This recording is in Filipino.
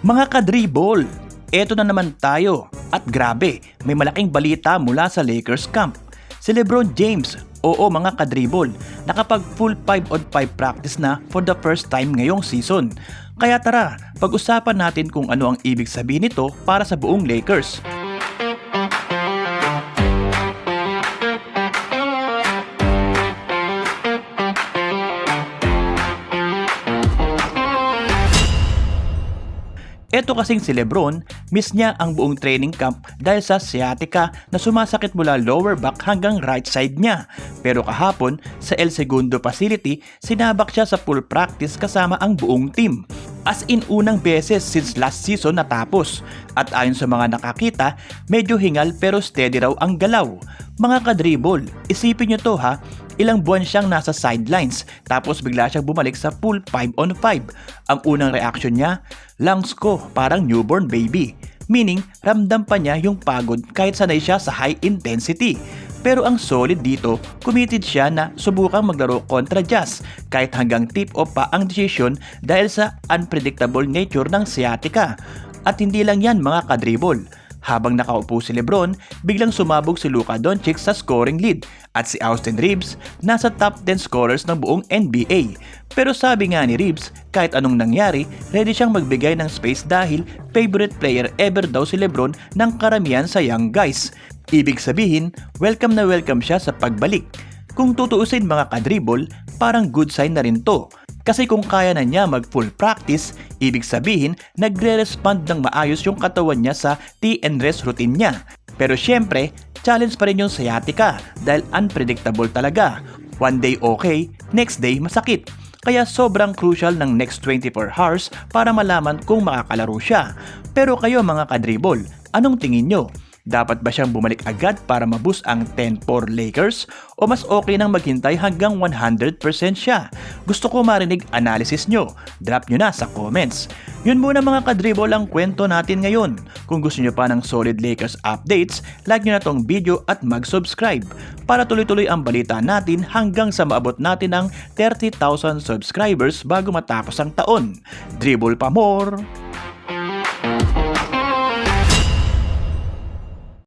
Mga kadribol, eto na naman tayo. At grabe, may malaking balita mula sa Lakers camp. Si Lebron James, oo mga kadribol, nakapag full 5 on 5 practice na for the first time ngayong season. Kaya tara, pag-usapan natin kung ano ang ibig sabihin nito para sa buong Lakers. Ito kasing si Lebron, miss niya ang buong training camp dahil sa sciatica na sumasakit mula lower back hanggang right side niya. Pero kahapon, sa El Segundo facility, sinabak siya sa full practice kasama ang buong team. As in unang beses since last season natapos. At ayon sa mga nakakita, medyo hingal pero steady raw ang galaw. Mga kadribol, isipin nyo to ha, ilang buwan siyang nasa sidelines tapos bigla siyang bumalik sa full 5 on 5. Ang unang reaction niya, lungs ko parang newborn baby. Meaning, ramdam pa niya yung pagod kahit sanay siya sa high intensity. Pero ang solid dito, committed siya na subukang maglaro kontra Jazz kahit hanggang tip-off pa ang desisyon dahil sa unpredictable nature ng sciatica. At hindi lang yan mga kadribol. Habang nakaupo si Lebron, biglang sumabog si Luka Doncic sa scoring lead at si Austin Reeves nasa top 10 scorers ng buong NBA. Pero sabi nga ni Reeves, kahit anong nangyari, ready siyang magbigay ng space dahil favorite player ever daw si Lebron ng karamihan sa young guys. Ibig sabihin, welcome na welcome siya sa pagbalik. Kung tutuusin mga kadribol, parang good sign na rin to. Kasi kung kaya na niya mag full practice, ibig sabihin nagre-respond ng maayos yung katawan niya sa tea and rest routine niya. Pero syempre, challenge pa rin yung sciatica dahil unpredictable talaga. One day okay, next day masakit. Kaya sobrang crucial ng next 24 hours para malaman kung makakalaro siya. Pero kayo mga kadribol, anong tingin nyo? Dapat ba siyang bumalik agad para maboost ang 10-4 Lakers? O mas okay nang maghintay hanggang 100% siya? Gusto ko marinig analysis nyo. Drop nyo na sa comments. Yun muna mga kadribol ang kwento natin ngayon. Kung gusto nyo pa ng solid Lakers updates, like nyo na tong video at mag-subscribe para tuloy-tuloy ang balita natin hanggang sa maabot natin ang 30,000 subscribers bago matapos ang taon. Dribble pa more!